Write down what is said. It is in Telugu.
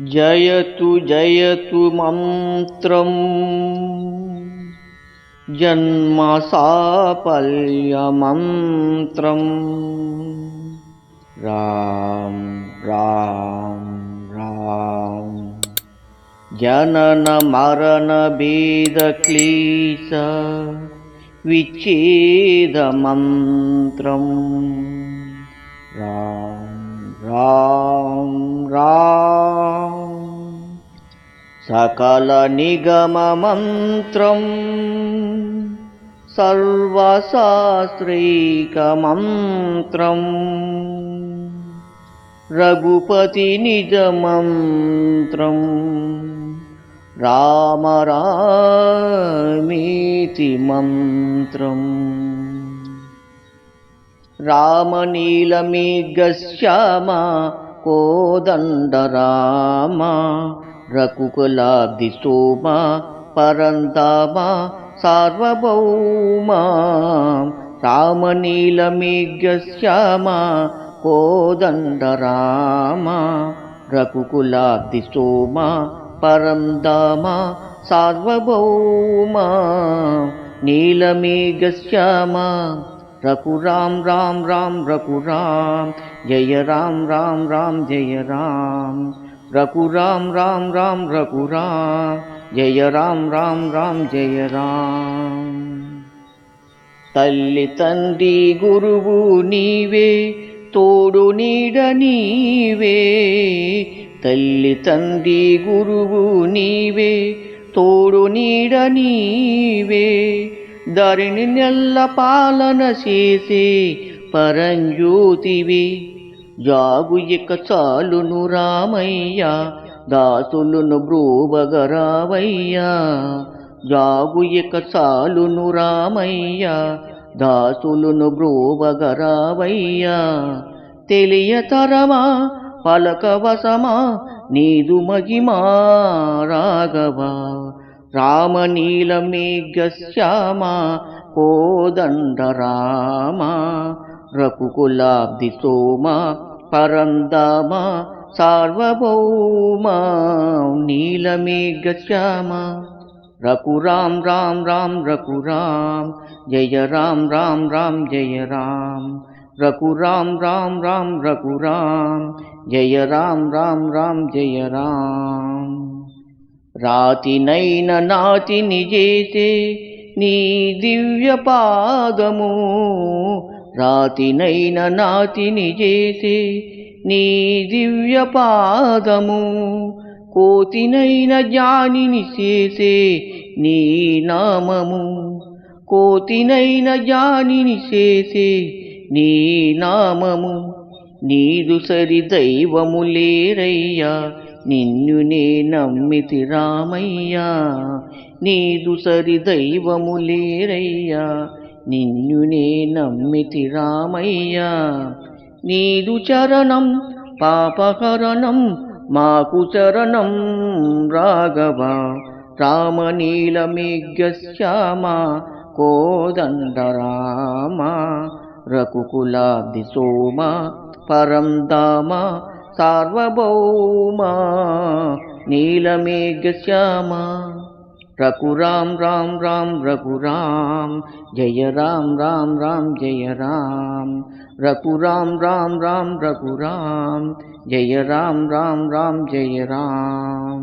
जयतु जयतु मन्त्रम्। जन्मसापल्यमन्त्रम् राम राम राम। रा जननमरणभेदक्लीशविच्छेदमन्त्रम् राम। रा सकलनिगममन्त्रम्। राम रघुपतिनिगममन्त्रम् मन्त्रम्। రామనీలమేఘశ్యామ కోదండ రామ రకుకులాబ్ది సోమ పరంధామ సార్వభౌమ రామనీలమేఘశ్యామ కోదండ రామ రకుకులాబ్ది సోమ పరంధామ సార్వభౌమ నీలమేఘశ్యామ. రఘురాం రాం రాం రఘురాం జయ రాం రాం రాం జయ రాం రఘురాం రాం రాం రఘురాం జయ రాం రాం రాం జయ రాం తల్లి తండ్రి గురువు నీవే తోడు నీడ నీవే. తల్లి తండ్రి గురువు నీవే తోడు నీడ నీవే. దారిని నెల్ల పాలన చేసే పరంజ్యోతివి. జాగు ఇక చాలును రామయ్య దాసులను బ్రూబగరావయ్యా జాగు ఇక చాలును రామయ్య దాసులను బ్రూబగరావయ్యా తెలియతరమా పలకవసమా నీదు మహిమా రాఘవా. रामनीलमेघश्यामा कोदण्डरामा रघुकुलाब्धिसोमा परन्दामा सार्वभौमा नीलमेघश्यामा रघुराम राम राम रघुराम जय राम राम राम जय राम रघुराम राम राम रघुराम जय राम राम राम जय राम రాతినైన నాతిని చేసే నీ దివ్య పాదము. రాతినైన నాతిని చేసే నీ దివ్య పాదము. కోతినైన జ్ఞానిని చేసే నీ నామము. కోతినైన జ్ఞానిని చేసే నీ నామము. నీదు సరి దైవము లేరయ్యా నిన్ను నే నమ్మితి రామయ్యా నీదు సరి దైవము లేరయ్యా. నిన్ను నే నమ్మితి రామయ్యా నీదు చరణం పాపహరణం మాకు చరణం రాఘవ. రామనీలమేఘశ్యామ కోదండ రామ రఘుకులాబ్ది సోమ పరం దామ సార్వభౌమ నీలమేఘశ్యామ రఘురాం రాం రాం రఘురాం జయ రాం రాం రాం జయ రాం రఘురాం రాం రాం రఘురాం జయ రాం రాం రాం జయ రాం